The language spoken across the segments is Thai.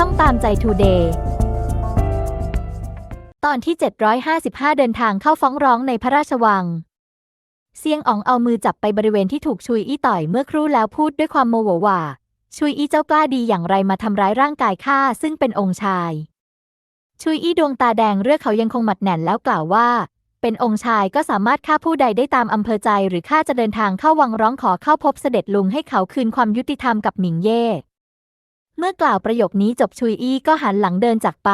ช่องตามใจทูเดย์ตอนที่ 755 เดินทางเข้าฟ้องร้องในพระราชวัง เซียงอ๋องเอามือจับไปบริเวณที่ถูกชุยอี้ต่อยเมื่อครู่แล้วพูดด้วยความโมโหว่า ชุยอี้เจ้ากล้าดีอย่างไรมาทำร้ายร่างกายข้าซึ่งเป็นองค์ชาย ชุยอี้ดวงตาแดงเรื่องเขายังคงหมัดแน่นแล้วกล่าวว่า เป็นองค์ชายก็สามารถฆ่าผู้ใดได้ตามอำเภอใจหรือข้าจะเดินทางเข้าวังร้องขอเข้าพบเสด็จลุงให้เขาคืนความยุติธรรมกับหมิงเย่ เมื่อกล่าวประโยคนี้จบชุยอี้ก็หันหลังเดินจากไป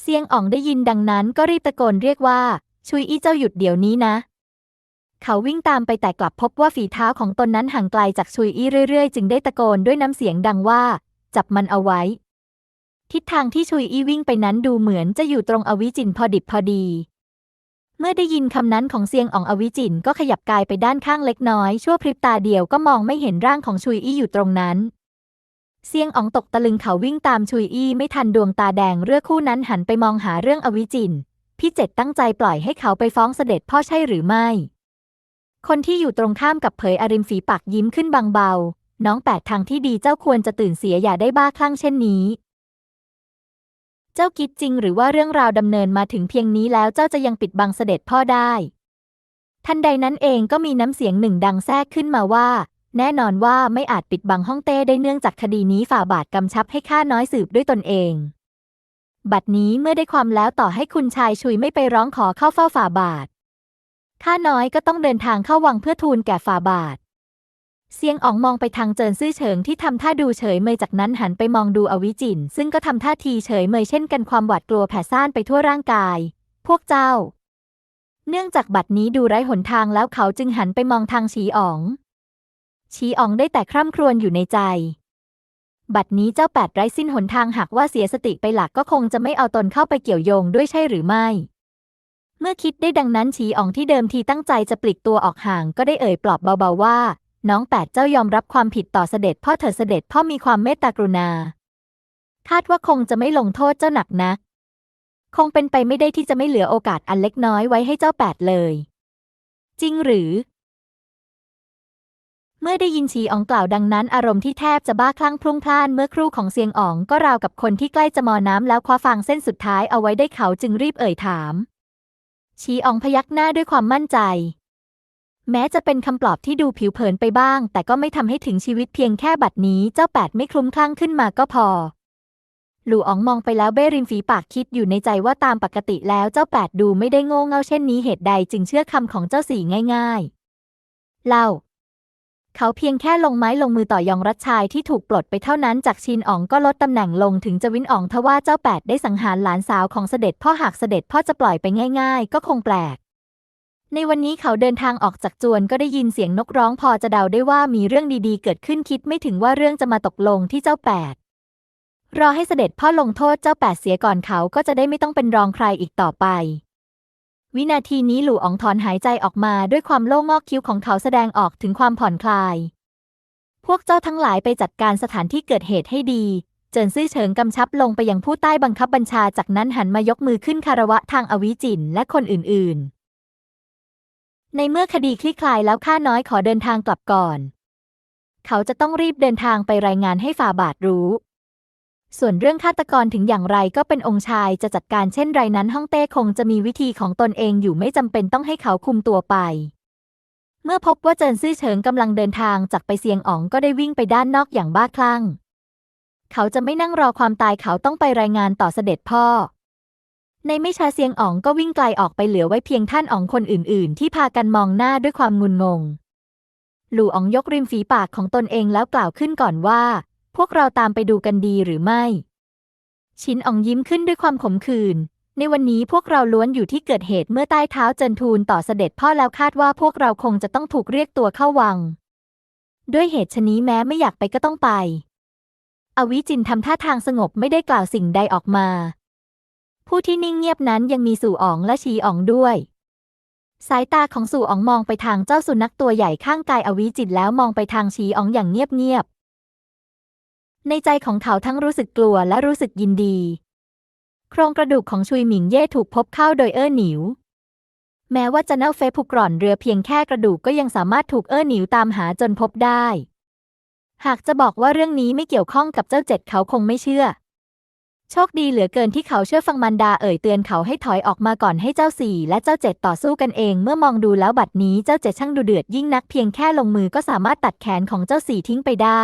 เซียงอ๋องได้ยินดังนั้นก็รีบตะโกนเรียกว่า ชุยอี้เจ้าหยุดเดี๋ยวนี้นะ เขาวิ่งตามไปแต่กลับพบว่าฝีเท้าของตนนั้นห่างไกลจากชุยอี้เรื่อยๆ จึงได้ตะโกนด้วยน้ำเสียงดังว่า จับมันเอาไว้ ทิศทางที่ชุยอี้วิ่งไปนั้นดูเหมือนจะอยู่ตรงอวิจินพอดิบพอดี เมื่อได้ยินคำนั้นของเซียงอ๋องอวิจินก็ขยับกายไปด้านข้างเล็กน้อยชั่วพริบตาเดียวก็มองไม่เห็นร่างของชุยอี้อยู่ตรงนั้น เซียงอ๋องตกตะลึงเขาวิ่งตามชุยอี้ไม่ทันดวงตาแดงเรือคู่นั้นหันไปมองหาเรื่องอวิจิน พี่เจ็ดตั้งใจปล่อยให้เขาไปฟ้องเสด็จพ่อใช่หรือไม่ คนที่อยู่ตรงข้ามกับเผยอริมฝีปากยิ้มขึ้นบางเบา น้องแปดทางที่ดีเจ้าควรจะตื่นเสียอย่าได้บ้าคลั่งเช่นนี้ เจ้าคิดจริงหรือว่าเรื่องราวดำเนินมาถึงเพียงนี้แล้วเจ้าจะยังปิดบังเสด็จพ่อได้ ทันใดนั้นเองก็มีน้ำเสียงหนึ่งดังแทรกขึ้นมาว่า แน่นอนว่าไม่อาจปิดบังฮ่องเต้ได้เนื่องจากคดีนี้ฝ่าบาทกำชับให้ข้าน้อยสืบด้วยตนเอง บัดนี้เมื่อได้ความแล้วต่อให้คุณชายชุยไม่ไปร้องขอเข้าเฝ้าฝ่าบาทข้าน้อยก็ต้องเดินทางเข้าวังเพื่อทูลแก่ฝ่าบาท เซียงอ๋องมองไปทางเจินซื่อเฉิงที่ทำท่าดูเฉยเมยจากนั้นหันไปมองดูอวิจินซึ่งก็ทำท่าทีเฉยเมยเช่นกันความหวาดกลัวแผ่ซ่านไปทั่วร่างกาย พวกเจ้า เนื่องจากบัดนี้ดูไร้หนทางแล้วเขาจึงหันไปมองทางฉีอ๋อง ฉีอองได้แต่คร่ำครวญอยู่ในใจ บัดนี้เจ้าแปดไร้สิ้นหนทางหากว่าเสียสติไปหลักก็คงจะไม่เอาตนเข้าไปเกี่ยวโยงด้วยใช่หรือไม่ เมื่อคิดได้ดังนั้นฉีอองที่เดิมทีตั้งใจจะปลีกตัวออกห่างก็ได้เอ่ยปลอบเบาๆว่า น้องแปดเจ้ายอมรับความผิดต่อเสด็จพ่อเถิดเสด็จพ่อมีความเมตตากรุณา คาดว่าคงจะไม่ลงโทษเจ้าหนักนัก คงเป็นไปไม่ได้ที่จะไม่เหลือโอกาสอันเล็กน้อยไว้ให้เจ้าแปดเลย จริงหรือ เมื่อได้ยินชีอ๋องกล่าวดังนั้นอารมณ์ที่แทบจะบ้าคลั่งพลุ่งพล่านเมื่อครู่ของเซียงอ๋องก็ราวกับคนที่ใกล้จะมอน้ำแล้วคว้าฟางเส้นสุดท้ายเอาไว้ได้เขาจึงรีบเอ่ยถาม ชีอ๋องพยักหน้าด้วยความมั่นใจ แม้จะเป็นคำปลอบที่ดูผิวเผินไปบ้าง แต่ก็ไม่ทำให้ถึงชีวิตเพียงแค่บัดนี้เจ้าแปดไม่คลุ้มคลั่งขึ้นมาก็พอ หลู่อ๋องมองไปแล้วเบ้ริมฝีปากคิดอยู่ในใจว่าตามปกติแล้วเจ้าแปดดูไม่ได้โง่เง่าเช่นนี้เหตุใดจึงเชื่อคำของเจ้าสี่ง่าย ๆ เล่า เขาเพียงแค่ลงไม้ลงมือต่อยองรัชชายที่ถูกปลดไปเท่านั้นจากชินอ๋องก็ลดตำแหน่งลงถึงจะวินอ๋องทว่าเจ้าแปดได้สังหารหลานสาวของเสด็จพ่อหากเสด็จพ่อจะปล่อยไปง่าย ๆ ก็คงแปลก ในวันนี้เขาเดินทางออกจากจวนก็ได้ยินเสียงนกร้องพอจะเดาได้ว่ามีเรื่องดีๆ เกิดขึ้นคิดไม่ถึงว่าเรื่องจะมาตกลงที่เจ้าแปดรอให้เสด็จพ่อลงโทษเจ้าแปดเสียก่อนเขาก็จะได้ไม่ต้องเป็นรองใครอีกต่อไป วินาทีนี้หลู่อ๋องถอนหายใจออกมาด้วยความโล่งงอกคิ้วของเขาแสดงออกถึงความผ่อนคลาย พวกเจ้าทั้งหลายไปจัดการสถานที่เกิดเหตุให้ดี เจินซื่อเฉิงกำชับลงไปยังผู้ใต้บังคับบัญชาจากนั้นหันมายกมือขึ้นคารวะทางอวิจินและคนอื่น ๆ ในเมื่อคดีคลี่คลายแล้วข้าน้อยขอเดินทางกลับก่อน เขาจะต้องรีบเดินทางไปรายงานให้ฝ่าบาทรู้ ส่วนเรื่องฆาตกรถึงอย่างไรก็เป็นองค์ชายจะจัดการเช่นไรนั้นฮ่องเต้คงจะมีวิธีของตนเองอยู่ไม่จำเป็นต้องให้เขาคุมตัวไป เมื่อพบว่าเจินซื่อเฉิงกำลังเดินทางจากไปเซียงอ๋องก็ได้วิ่งไปด้านนอกอย่างบ้าคลั่ง เขาจะไม่นั่งรอความตายเขาต้องไปรายงานต่อเสด็จพ่อ ในไม่ช้าเซียงอ๋องก็วิ่งไกลออกไปเหลือไว้เพียงท่านอ๋องคนอื่น ๆ ที่พากันมองหน้าด้วยความงุนงงหลู่อ๋องยกริมฝีปากของตนเองแล้วกล่าวขึ้นก่อนว่า พวกเราตามไปดูกันดีหรือไม่ ชินอองยิ้มขึ้นด้วยความขมขื่นในวันนี้พวกเราล้วนอยู่ที่เกิดเหตุเมื่อใต้เท้าเจินทูลต่อเสด็จพ่อแล้วคาดว่าพวกเราคงจะต้องถูกเรียกตัวเข้าวัง ด้วยเหตุชนี้แม้ไม่อยากไปก็ต้องไป อวิจินทำท่าทางสงบไม่ได้กล่าวสิ่งใดออกมา ผู้ที่นิ่งเงียบนั้นยังมีสู่อ๋องและชีอ๋องด้วย สายตาของสู่อ๋องมองไปทางเจ้าสุนัขตัวใหญ่ข้างกายอวิจิตแล้วมองไปทางชีอ๋องอย่างเงียบๆ ในใจของเขาทั้งรู้สึกกลัวและรู้สึกยินดี โครงกระดูกของชุยหมิงเย่ถูกพบเข้าโดยเอ้อหนิว แม้ว่าจะเน่าเฟะผุกร่อนเรือเพียงแค่กระดูกก็ยังสามารถถูกเอ้อหนิวตามหาจนพบได้ หากจะบอกว่าเรื่องนี้ไม่เกี่ยวข้องกับเจ้าเจ็ดเขาคงไม่เชื่อ โชคดีเหลือเกินที่เขาเชื่อฟังมันดาเอ่ยเตือนเขาให้ถอยออกมาก่อนให้เจ้าสี่และเจ้าเจ็ดต่อสู้กันเองเมื่อมองดูแล้วบัดนี้เจ้าเจ็ดช่างดูเดือดยิ่งนักเพียงแค่ลงมือก็สามารถตัดแขนของเจ้าสี่ทิ้งไปได้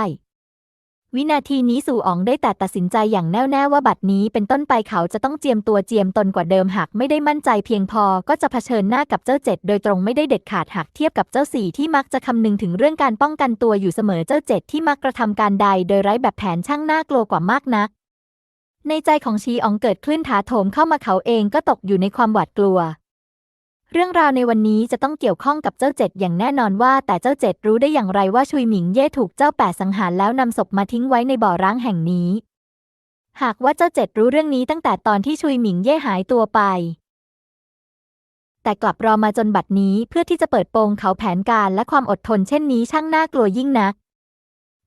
วินาทีนี้สู่อ๋องได้แต่ตัดสินใจอย่างแน่วแน่ว่าบัดนี้เป็นต้นไปเขาจะต้องเจียมตัวเจียมตนกว่าเดิมหากไม่ได้มั่นใจเพียงพอก็จะเผชิญหน้ากับเจ้าเจ็ดโดยตรงไม่ได้เด็ดขาดหากเทียบกับเจ้าสี่ที่มักจะคำนึงถึงเรื่องการป้องกันตัวอยู่เสมอเจ้าเจ็ดที่มักกระทำการใดโดยไร้แบบแผนช่างน่ากลัวกว่ามากนัก ในใจของชีอองเกิดคลื่นถาโถมเข้ามาเขาเองก็ตกอยู่ในความหวาดกลัว เรื่องราวในวันนี้จะต้องเกี่ยวข้องกับเจ้าเจ็ดอย่างแน่นอนว่า แต่เจ้าเจ็ดรู้ได้อย่างไรว่าชุยหมิงเย่ถูกเจ้าแปดสังหารแล้วนำศพมาทิ้งไว้ในบ่อร้างแห่งนี้ หากว่าเจ้าเจ็ดรู้เรื่องนี้ตั้งแต่ตอนที่ชุยหมิงเย่หายตัวไป แต่กลับรอมาจนบัดนี้เพื่อที่จะเปิดโปงเขาแผนการและความอดทนเช่นนี้ช่างน่ากลัวยิ่งนัก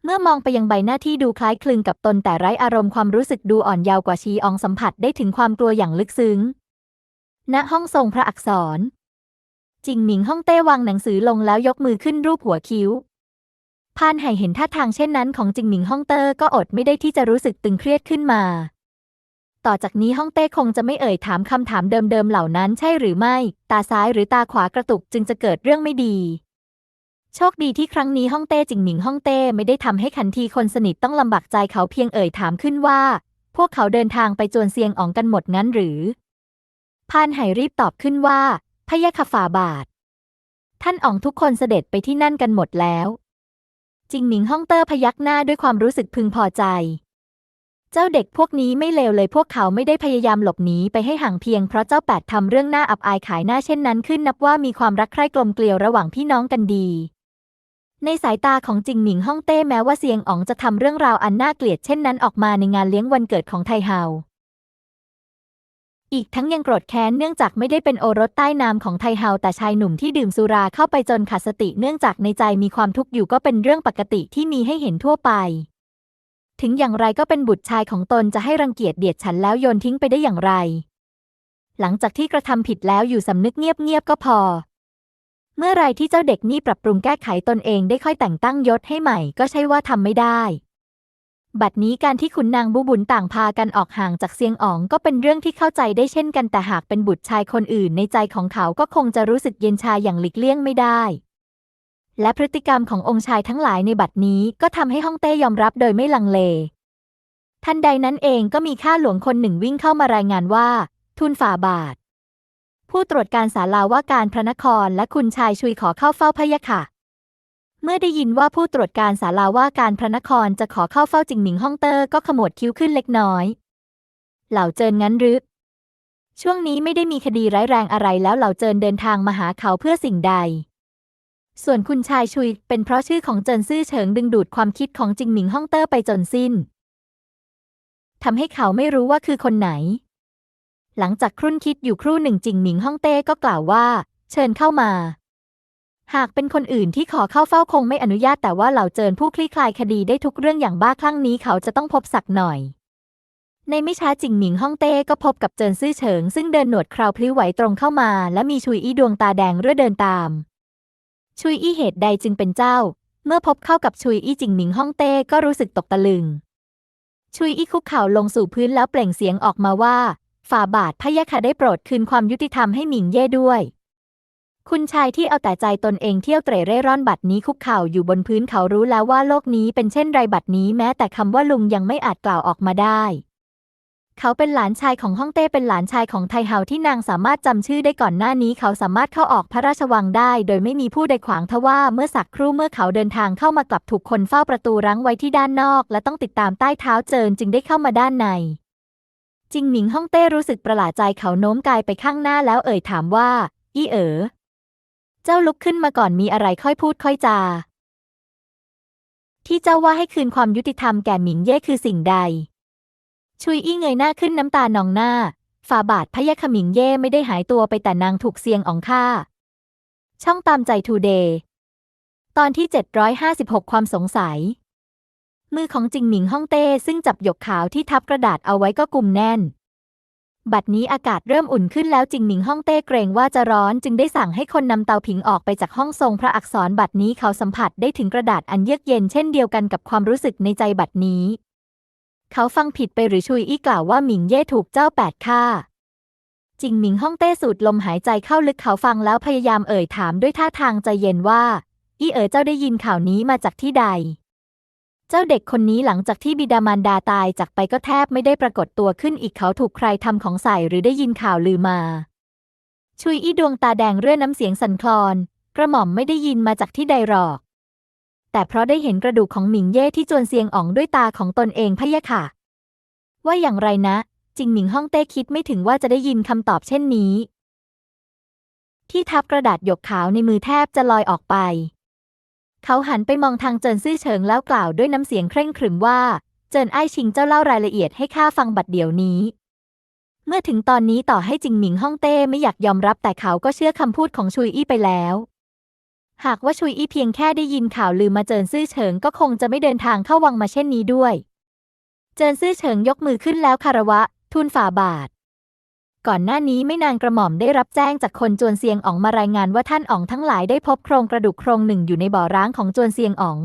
เมื่อมองไปยังใบหน้าที่ดูคล้ายคลึงกับตนแต่ไร้อารมณ์ความรู้สึกดูอ่อนเยาว์กว่าชีอองสัมผัสได้ถึงความกลัวอย่างลึกซึ้ง ณห้องทรงพระอักษร จิงหมิงฮ่องเต้วางหนังสือลงแล้วยกมือขึ้นรูปหัวคิ้ว พานไห่เห็นท่าทางเช่นนั้นของจิงหมิงฮ่องเต้ก็อดไม่ได้ที่จะรู้สึกตึงเครียดขึ้นมา ต่อจากนี้ฮ่องเต้คงจะไม่เอ่ยถามคำถามเดิมๆเหล่านั้นใช่หรือไม่ ตาซ้ายหรือตาขวากระตุกจึงจะเกิดเรื่องไม่ดี โชคดีที่ครั้งนี้ฮ่องเต้จิงหมิงฮ่องเต้ไม่ได้ทำให้ขันทีคนสนิทต้องลำบากใจเขาเพียงเอ่ยถามขึ้นว่า พวกเขาเดินทางไปจวนเซียงอ๋องกันหมดงั้นหรือ พานไห่รีบตอบขึ้นว่า พยะคฝ่าบาท ท่านอ๋องทุกคนเสด็จไปที่นั่นกันหมดแล้ว จิงหมิงฮ่องเต้พยักหน้าด้วยความรู้สึกพึงพอใจ เจ้าเด็กพวกนี้ไม่เลวเลยพวกเขาไม่ได้พยายามหลบหนีไปให้ห่างเพียงเพราะเจ้าแปดทำเรื่องหน่าอับอายขายหน้าเช่นนั้นขึ้นนับว่ามีความรักใคร่กลมเกลียวระหว่างพี่น้องกันดีในสายตาของจิงหมิงฮ่องเต้แม้ว่าเซียงอ๋องจะทำเรื่องราวอันน่าเกลียดเช่นนั้นออกมาในงานเลี้ยงวันเกิดของไทเฮา อีกทั้งยังโกรธแค้นเนื่องจากไม่ได้เป็นโอรสใต้น้ำของไทเฮาแต่ชายหนุ่มที่ดื่มสุราเข้าไปจนขาดสติเนื่องจากในใจมีความทุกข์อยู่ก็เป็นเรื่องปกติที่มีให้เห็นทั่วไป ถึงอย่างไรก็เป็นบุตรชายของตนจะให้รังเกียจเดียดฉันแล้วโยนทิ้งไปได้อย่างไร หลังจากที่กระทำผิดแล้วอยู่สำนึกเงียบๆก็พอ เมื่อไรที่เจ้าเด็กนี่ปรับปรุงแก้ไขตนเองได้ค่อยแต่งตั้งยศให้ใหม่ก็ใช่ว่าทำไม่ได้ บัดนี้การที่ขุนนางบูบุญต่างพากันออกห่างจากเซียงอ๋องก็เป็นเรื่องที่เข้าใจได้เช่นกันแต่หากเป็นบุตรชายคนอื่นในใจของเขาก็คงจะรู้สึกเย็นชาอย่างหลีกเลี่ยงไม่ได้ และพฤติกรรมขององค์ชายทั้งหลายในบัดนี้ก็ทำให้ฮ่องเต้ยอมรับโดยไม่ลังเล ทันใดนั้นเองก็มีข้าหลวงคนหนึ่งวิ่งเข้ามารายงานว่าทูลฝ่าบาท ผู้ตรวจการศาลาว่าการพระนครและคุณชายชุยขอเข้าเฝ้าพะยะค่ะ เมื่อได้ยินว่าผู้ตรวจการศาลาว่าการพระนครจะขอเข้าเฝ้าจิงหมิงฮ่องเตอร์ก็ขมวดคิ้วขึ้นเล็กน้อย เหล่าเจินงั้นหรือ ช่วงนี้ไม่ได้มีคดีร้ายแรงอะไรแล้วเหล่าเจินเดินทางมาหาเขาเพื่อสิ่งใด ส่วนคุณชายชุยเป็นเพราะชื่อของเจินซื่อเฉิงดึงดูดความคิดของจิงหมิงฮ่องเตอร์ไปจนสิ้นทำให้เขาไม่รู้ว่าคือคนไหน หลังจากครุ่นคิดอยู่ครู่หนึ่งจิงหมิงฮ่องเต้ก็กล่าวว่า เชิญเข้ามา หากเป็นคนอื่นที่ขอเข้าเฝ้าคงไม่อนุญาตแต่ว่าเหล่าเจินผู้คลี่คลายคดีได้ทุกเรื่องอย่างบ้าคลั่งนี้เขาจะต้องพบสักหน่อย ในไม่ช้าจิงหมิงฮ่องเต้ก็พบกับเจินซื่อเฉิง ซึ่งเดินหนวดคราวพลิ้วไหวตรงเข้ามา และมีชุยอี้ดวงตาแดงเรื่อเดินตาม ชุยอี้เหตุใดจึงเป็นเจ้า เมื่อพบเข้ากับชุยอี้จิงหมิงฮ่องเต้ก็รู้สึกตกตะลึง ชุยอี้คุกเข่าลงสู่พื้นแล้วเปล่งเสียงออกมาว่าฝ่าบาทพะยะค่ะได้โปรดคืนความยุติธรรมให้หมิงเย่ด้วย คุณชายที่เอาแต่ใจตนเองเที่ยวเตร่เร่ร่อนบัดนี้คุกเข่าอยู่บนพื้นเขารู้แล้วว่าโลกนี้เป็นเช่นไรบัดนี้แม้แต่คำว่าลุงยังไม่อาจกล่าวออกมาได้ เขาเป็นหลานชายของฮ่องเต้เป็นหลานชายของไทเฮาที่นางสามารถจำชื่อได้ก่อนหน้านี้ เขาสามารถเข้าออกพระราชวังได้ โดยไม่มีผู้ใดขวางทว่าเมื่อสักครู่เมื่อเขาเดินทางเข้ามากลับถูกคนเฝ้าประตูรั้งไว้ที่ด้านนอก และต้องติดตามใต้เท้าเจินจึงได้เข้ามาด้านในจิงหมิงฮ่องเต้รู้สึกประหลาดใจเขาโน้มกายไปข้างหน้าแล้วเอ่ยถามว่า อี้เอ๋อ เจ้าลุกขึ้นมาก่อนมีอะไรค่อยพูดค่อยจา ที่เจ้าว่าให้คืนความยุติธรรมแก่หมิงเย่คือสิ่งใด ชุยอี้เงยหน้าขึ้นน้ำตานองหน้าฝ่าบาทพะยะขมิงเย่ไม่ได้หายตัวไปแต่นางถูกเซียงอองฆ่า ช่องตามใจทูเดย์ ตอนที่ 756 ความสงสัย มือของจิงหมิงฮ่องเต้ซึ่งจับหยกขาวที่ทับกระดาษเอาไว้ก็กุมแน่น บัดนี้อากาศเริ่มอุ่นขึ้นแล้วจิงหมิงฮ่องเต้เกรงว่าจะร้อนจึงได้สั่งให้คนนำเตาผิงออกไปจากห้องทรงพระอักษรบัดนี้เขาสัมผัสได้ถึงกระดาษอันเยือกเย็นเช่นเดียวกันกับความรู้สึกในใจบัดนี้ เขาฟังผิดไปหรือชุยอี้กล่าวว่าหมิงเย่ถูกเจ้าแปดฆ่าจิงหมิงฮ่องเต้สูดลมหายใจเข้าลึกเขาฟังแล้วพยายามเอ่ยถามด้วยท่าทางใจเย็นว่า อี้เอ๋อเจ้าได้ยินข่าวนี้มาจากที่ใด เจ้าเด็กคนนี้หลังจากที่บิดามารดาตายจากไปก็แทบไม่ได้ปรากฏตัวขึ้นอีกเขาถูกใครทำของใส่หรือได้ยินข่าวลือมา ชุยอี้ดวงตาแดงเรื่อน้ำเสียงสั่นคลอน กระหม่อมไม่ได้ยินมาจากที่ใดหรอก แต่เพราะได้เห็นกระดูกของหมิงเย่ที่จวนเซียงอ๋องด้วยตาของตนเองพะยะค่ะ ว่าอย่างไรนะ จิงหมิงฮ่องเต้คิดไม่ถึงว่าจะได้ยินคำตอบเช่นนี้ ที่ทับกระดาษหยกขาวในมือแทบจะลอยออกไป เขาหันไปมองทางเจินซื่อเฉิงแล้วกล่าวด้วยน้ำเสียงเคร่งขรึมว่า เจินไอ้ชิงเจ้าเล่ารายละเอียดให้ข้าฟังบัดเดี๋ยวนี้ เมื่อถึงตอนนี้ต่อให้จิงหมิงฮ่องเต้ไม่อยากยอมรับแต่เขาก็เชื่อคำพูดของชุยอี้ไปแล้ว หากว่าชุยอี้เพียงแค่ได้ยินข่าวลือมาเจินซื่อเฉิงก็คงจะไม่เดินทางเข้าวังมาเช่นนี้ด้วย เจินซื่อเฉิงยกมือขึ้นแล้วคารวะ ทูลฝ่าบาท ก่อนหน้านี้ไม่นานกระหม่อมได้รับแจ้งจากคนจวนเซียงอ๋องมารายงานว่าท่านอ๋องทั้งหลายได้พบโครงกระดูกโครงหนึ่งอยู่ในบ่อร้างของจวนเซียงอ๋อง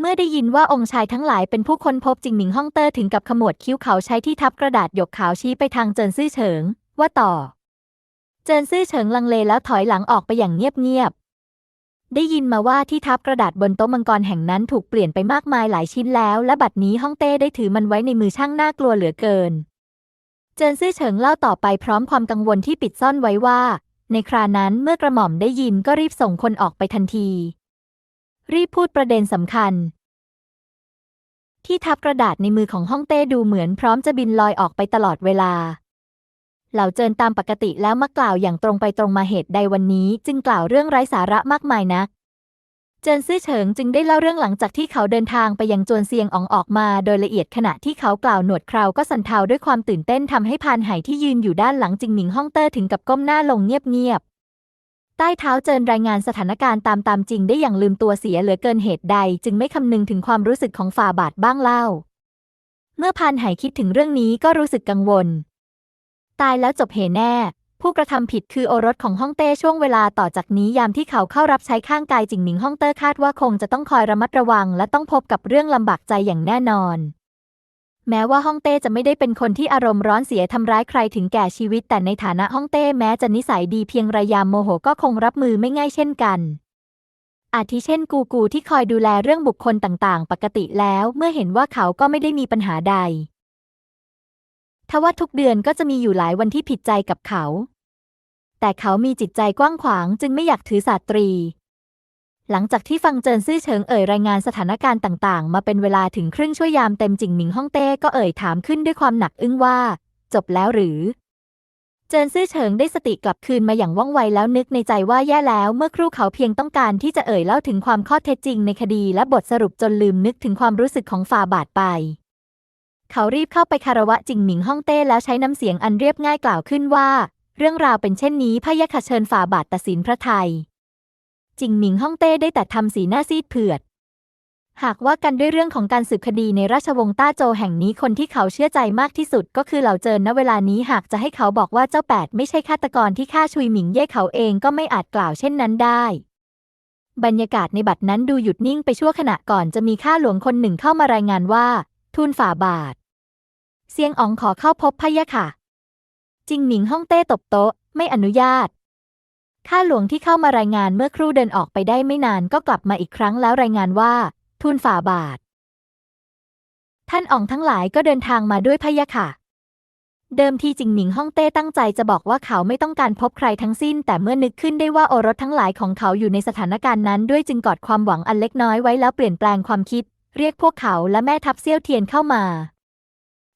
เมื่อได้ยินว่าองค์ชายทั้งหลายเป็นผู้ค้นพบจิงหมิงฮ่องเตอร์ถึงกับขมวดคิ้วเขาใช้ที่ทับกระดาษหยกขาวชี้ไปทางเจินซื่อเฉิง ว่าต่อ เจินซื่อเฉิงลังเลแล้วถอยหลังออกไปอย่างเงียบๆได้ยินมาว่าที่ทับกระดาษบนโต๊ะมังกรแห่งนั้นถูกเปลี่ยนไปมากมายหลายชิ้นแล้ว และบัดนี้ฮ่องเต้ได้ถือมันไว้ในมือช่างน่ากลัวเหลือเกิน เจินซื่อเฉิงเล่าต่อไปพร้อมความกังวลที่ปิดซ่อนไว้ว่า ในครานั้นเมื่อกระหม่อมได้ยินก็รีบส่งคนออกไปทันที รีบพูดประเด็นสำคัญ ที่ทับกระดาษในมือของฮ่องเต้ดูเหมือนพร้อมจะบินลอยออกไปตลอดเวลา เหล่าเจินตามปกติแล้วมากล่าวอย่างตรงไปตรงมาเหตุใดวันนี้ จึงกล่าวเรื่องไร้สาระมากมายนัก เจินซื่อเฉิงจึงได้เล่าเรื่องหลังจากที่เขาเดินทางไปยังจวนเซียงอองออกมาโดยละเอียดขณะที่เขากล่าวหนวดคราวก็สั่นเทาด้วยความตื่นเต้นทำให้พานไหที่ยืนอยู่ด้านหลังจิงหมิงฮ่องเต้ถึงกับก้มหน้าลงเงียบๆ ใต้เท้าเจินรายงานสถานการณ์ตามตามจริงได้อย่างลืมตัวเสียเหลือเกินเหตุใด จึงไม่คำนึงถึงความรู้สึกของฝ่าบาทบ้างเล่า เมื่อพานไหคิดถึงเรื่องนี้ก็รู้สึกกังวล ตายแล้วจบเหแน่ ผู้กระทำผิดคือโอรสของฮ่องเต้ช่วงเวลาต่อจากนี้ยามที่เขาเข้ารับใช้ข้างกายจิงหมิงฮ่องเต้คาดว่าคงจะต้องคอยระมัดระวัง และต้องพบกับเรื่องลำบากใจอย่างแน่นอน แม้ว่าฮ่องเต้จะไม่ได้เป็นคนที่อารมณ์ร้อนเสียทำร้ายใครถึงแก่ชีวิต แต่ในฐานะฮ่องเต้แม้จะนิสัยดีเพียงไรยามโมโหก็คงรับมือไม่ง่ายเช่นกันอาทิเช่นกูกูที่คอยดูแลเรื่องบุคคลต่างๆ ปกติแล้วเมื่อเห็นว่าเขาก็ไม่ได้มีปัญหาใด ทว่าทุกเดือนก็จะมีอยู่หลายวันที่ผิดใจกับเขา แต่เขามีจิตใจกว้างขวางจึงไม่อยากถือสาตรี หลังจากที่ฟังเจินซื่อเฉิงเอ่ยรายงานสถานการณ์ต่างๆ มาเป็นเวลาถึงครึ่งชั่วยามเต็มจิงหมิงฮ่องเต้ก็เอ่ยถามขึ้นด้วยความหนักอึ้งว่า จบแล้วหรือ เจินซื่อเฉิงได้สติกลับคืนมาอย่างว่องไวแล้วนึกในใจว่าแย่แล้วเมื่อครู่เขาเพียงต้องการที่จะเอ่ยเล่าถึงความข้อเท็จจริงในคดีและบทสรุปจนลืมนึกถึงความรู้สึกของฝ่าบาทไป เขารีบเข้าไปคารวะจิงหมิงฮ่องเต้แล้วใช้น้ำเสียงอันเรียบง่ายกล่าวขึ้นว่า เรื่องราวเป็นเช่นนี้พะยะค่ะเชิญฝ่าบาทตัดสินพระไทย จิงหมิงฮ่องเต้ได้แต่ทำสีหน้าซีดเผือด หากว่ากันด้วยเรื่องของการสืบคดีในราชวงศ์ต้าโจแห่งนี้คนที่เขาเชื่อใจมากที่สุดก็คือเหล่าเจินณเวลานี้หากจะให้เขาบอกว่าเจ้าแปดไม่ใช่ฆาตกรที่ฆ่าชุยหมิงเย่เขาเองก็ไม่อาจกล่าวเช่นนั้นได้บรรยากาศในบัดนั้นดูหยุดนิ่งไปชั่วขณะก่อนจะมีข้าหลวงคนหนึ่งเข้ามารายงานว่า ทูลฝ่าบาท เซียงอ๋องขอเข้าพบพะยะค่ะ จิงหมิงฮ่องเต้ตบโต๊ะ ไม่อนุญาต ข้าหลวงที่เข้ามารายงานเมื่อครู่เดินออกไปได้ไม่นานก็กลับมาอีกครั้งแล้วรายงานว่า ทูลฝ่าบาท ท่านอ๋องทั้งหลายก็เดินทางมาด้วยพะยะค่ะ เดิมทีจิงหมิงฮ่องเต้ตั้งใจจะบอกว่าเขาไม่ต้องการพบใครทั้งสิ้น แต่เมื่อนึกขึ้นได้ว่าโอรสทั้งหลายของเขาอยู่ในสถานการณ์นั้นด้วยจึงกอดความหวังอันเล็กน้อยไว้แล้วเปลี่ยนแปลงความคิด เรียกพวกเขาและแม่ทัพเซี่ยวเทียนเข้ามา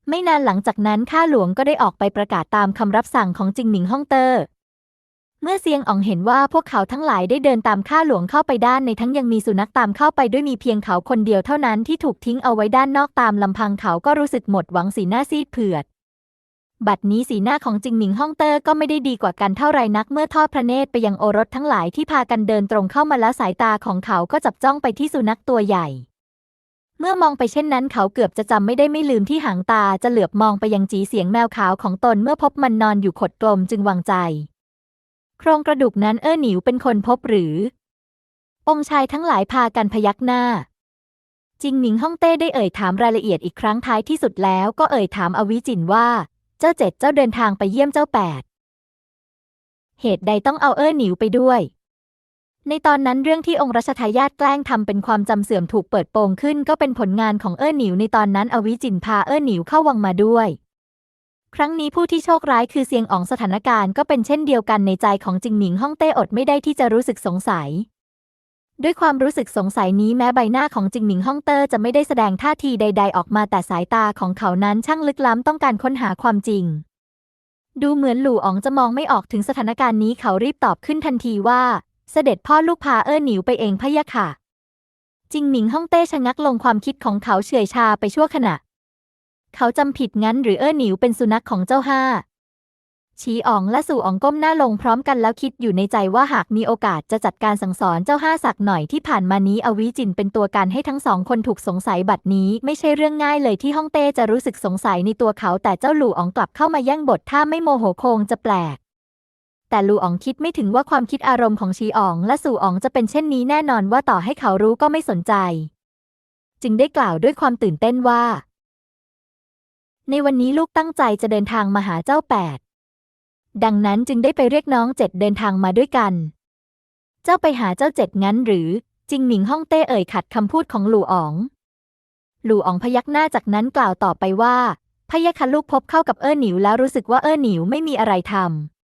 ไม่นานหลังจากนั้นข้าหลวงก็ได้ออกไปประกาศตามคำรับสั่งของจิงหมิงฮ่องเต้เมื่อเซียงอ๋องเห็นว่าพวกเขาทั้งหลายได้เดินตามข้าหลวงเข้าไปด้านในทั้งยังมีสุนัขตามเข้าไปด้วยมีเพียงเขาคนเดียวเท่านั้นที่ถูกทิ้งเอาไว้ด้านนอกตามลำพังเขาก็รู้สึกหมดหวังสีหน้าซีดเผือด บัดนี้สีหน้าของจิงหมิงฮ่องเตอร์ก็ไม่ได้ดีกว่ากันเท่าไรนักเมื่อทอดพระเนตรไปยังโอรสทั้งหลายที่พากันเดินตรงเข้ามาแล้วสายตาของเขาก็จับจ้องไปที่สุนัขตัวใหญ่ เมื่อมองไปเช่นนั้นเขาเกือบจะจำไม่ได้ไม่ลืมที่หางตาจะเหลือบมองไปยังจีเสียงแมวขาวของตนเมื่อพบมันนอนอยู่ขดกลมจึงวางใจ โครงกระดูกนั้นเอ้อหนิวเป็นคนพบหรือ องค์ชายทั้งหลายพากันพยักหน้า จิงหนิงฮ่องเต้ได้เอ่ยถามรายละเอียดอีกครั้งท้ายที่สุดแล้วก็เอ่ยถามอวิจินว่า เจ้าเจ็ดเจ้าเดินทางไปเยี่ยมเจ้าแปดเหตุใดต้องเอาเอ้อหนิวไปด้วย ในตอนนั้นเรื่องที่องค์รัชทายาทแกล้งทำเป็นความจำเสื่อมถูกเปิดโปงขึ้น ก็เป็นผลงานของเอ้อหนิวในตอนนั้นอวิจินพาเอ้อหนิวเข้าวังมาด้วย ครั้งนี้ผู้ที่โชคร้ายคือเซียงอ๋องสถานการณ์ก็เป็นเช่นเดียวกันในใจของจิงหนิงฮ่องเต้อดไม่ได้ที่จะรู้สึกสงสัย ด้วยความรู้สึกสงสัยนี้แม้ใบหน้าของจิงหนิงฮ่องเต้จะไม่ได้แสดงท่าทีใด ๆ ออกมาแต่สายตาของเขานั้นช่างลึกล้ำต้องการค้นหาความจริง ดูเหมือนหลู่อ๋องจะมองไม่ออกถึงสถานการณ์นี้เขารีบตอบขึ้นทันทีว่า เสด็จพ่อลูกพาเอ้อหนิวไปเองพะยะค่ะ จิงหมิงฮ่องเต้ชะงักลงความคิดของเขาเฉื่อยชาไปชั่วขณะ เขาจำผิดงั้นหรือเอ้อหนิวเป็นสุนัขของเจ้าห้าชีอ๋องและสู่อ๋องก้มหน้าลงพร้อมกันแล้วคิดอยู่ในใจว่าหากมีโอกาสจะจัดการสั่งสอนเจ้าห้าสักหน่อยที่ผ่านมานี้อวิจินเป็นตัวการให้ทั้งสองคนถูกสงสัยบัดนี้ ไม่ใช่เรื่องง่ายเลยที่ฮ่องเต้จะรู้สึกสงสัยในตัวเขาแต่เจ้าหลู่อ๋องกลับเข้ามาแย่งบทถ้าไม่โมโหคงจะแปลก แต่หลูอ๋องคิดไม่ถึงว่าความคิดอารมณ์ของชีอ๋องและสู่อ๋องจะเป็นเช่นนี้แน่นอนว่าต่อให้เขารู้ก็ไม่สนใจ จึงได้กล่าวด้วยความตื่นเต้นว่า ในวันนี้ลูกตั้งใจจะเดินทางมาหาเจ้าแปด ดังนั้นจึงได้ไปเรียกน้องเจ็ดเดินทางมาด้วยกัน เจ้าไปหาเจ้าเจ็ดงั้นหรือ จิงหมิงฮ่องเต้เอ่ยขัดคำพูดของหลู่อ๋อง หลู่อ๋องพยักหน้าจากนั้นกล่าวต่อไปว่าพยะคะลูกพบเข้ากับเอ้อหนิวแล้วรู้สึกว่าเอ้อหนิวไม่มีอะไรทำ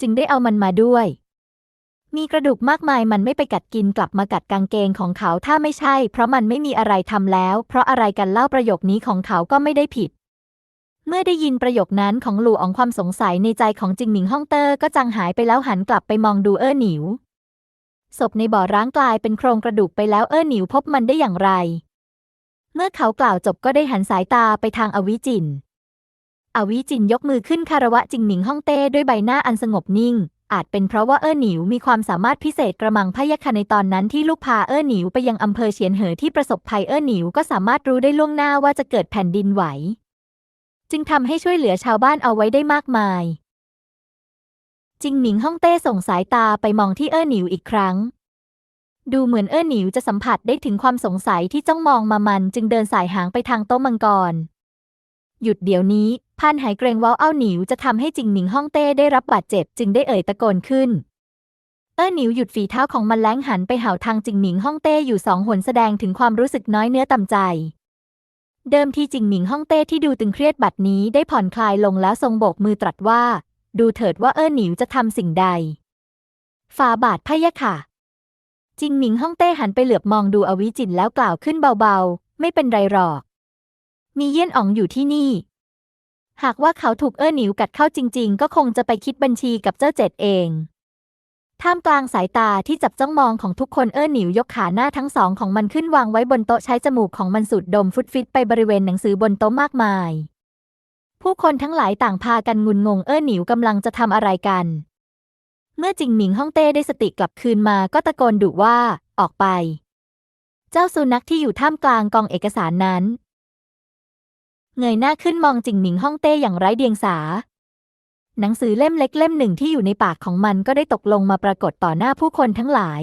จึงได้เอามันมาด้วย มีกระดูกมากมายมันไม่ไปกัดกินกลับมากัดกางเกงของเขาถ้าไม่ใช่ เพราะมันไม่มีอะไรทำแล้ว เพราะอะไรกันเล่าประโยคนี้ของเขาก็ไม่ได้ผิด เมื่อได้ยินประโยคนั้นของหลู่อองความสงสัยในใจของจิงหมิงฮ่องเตอร์ก็จางหายไปแล้วหันกลับไปมองดูเอ้อหนิวศพในบ่อร้างกลายเป็นโครงกระดูกไปแล้วเอ้อหนิวพบมันได้อย่างไร เมื่อเขากล่าวจบก็ได้หันสายตาไปทางอวิจิน อวิจินยกมือขึ้นคารวะจิงหมิงฮ่องเต้ด้วยใบหน้าอันสงบนิ่ง อาจเป็นเพราะว่าเอ้อหนิวมีความสามารถพิเศษกระมังพยะค่ะในตอนนั้นที่ลูกพาเอ้อหนิวไปยังอำเภอเฉียนเหอที่ประสบภัยเอ้อหนิวก็สามารถรู้ได้ล่วงหน้าว่าจะเกิดแผ่นดินไหว จึงทำให้ช่วยเหลือชาวบ้านเอาไว้ได้มากมาย จิงหมิงฮ่องเต้ส่งสายตาไปมองที่เอ้อหนิวอีกครั้งดูเหมือนเอ้อหนิวจะสัมผัสได้ถึงความสงสัยที่จ้องมองมามัน จึงเดินสายหางไปทางโต๊ะมังกร หยุดเดี๋ยวนี้ พานหายเกรงว่าเอาหนิวจะทำให้จิงหมิงฮ่องเต้ได้รับบาดเจ็บจึงได้เอ่ยตะโกนขึ้น เอ้อหนิวหยุดฝีเท้าของมันแล้งหันไปเห่าทางจิงหมิงฮ่องเต้อยู่สองหนแสดงถึงความรู้สึกน้อยเนื้อต่ำใจ เดิมที่จิงหมิงฮ่องเต้ที่ดูตึงเครียดบัดนี้ได้ผ่อนคลายลงแล้วทรงโบกมือตรัสว่า ดูเถิดว่าเอ้อหนิวจะทำสิ่งใดฝาบาทพะยะค่ะ จิงหมิงฮ่องเต้หันไปเหลือบมองดูอวิจินแล้วกล่าวขึ้นเบาๆ ไม่เป็นไรหรอก มีเยี่ยนอ๋องอยู่ที่นี่ หากว่าเขาถูกเอ้อหนิวกัดเข้าจริง ๆ ก็คงจะไปคิดบัญชีกับเจ้าเจ็ดเองท่ามกลางสายตาที่จับจ้องมองของทุกคนเอ้อหนิวยกขาหน้าทั้งสองของมันขึ้นวางไว้บนโต๊ะใช้จมูกของมันสูดดมฟุตฟิตไปบริเวณหนังสือบนโต๊ะมากมาย ผู้คนทั้งหลายต่างพากันงุนงงเอ้อหนิวกำลังจะทำอะไรกัน เมื่อจิงหมิงฮ่องเต้ได้สติกลับคืนมาก็ตะโกนดุว่า ออกไป เจ้าสุนัขที่อยู่ท่ามกลางกองเอกสารนั้น เงยหน้าขึ้นมองจิงหมิงฮ่องเต้อย่างไร้เดียงสา หนังสือเล่มเล็กเล่มหนึ่งที่อยู่ในปากของมันก็ได้ตกลงมาปรากฏต่อหน้าผู้คนทั้งหลาย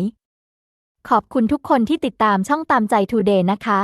ขอบคุณทุกคนที่ติดตามช่องตามใจทูเดย์นะคะ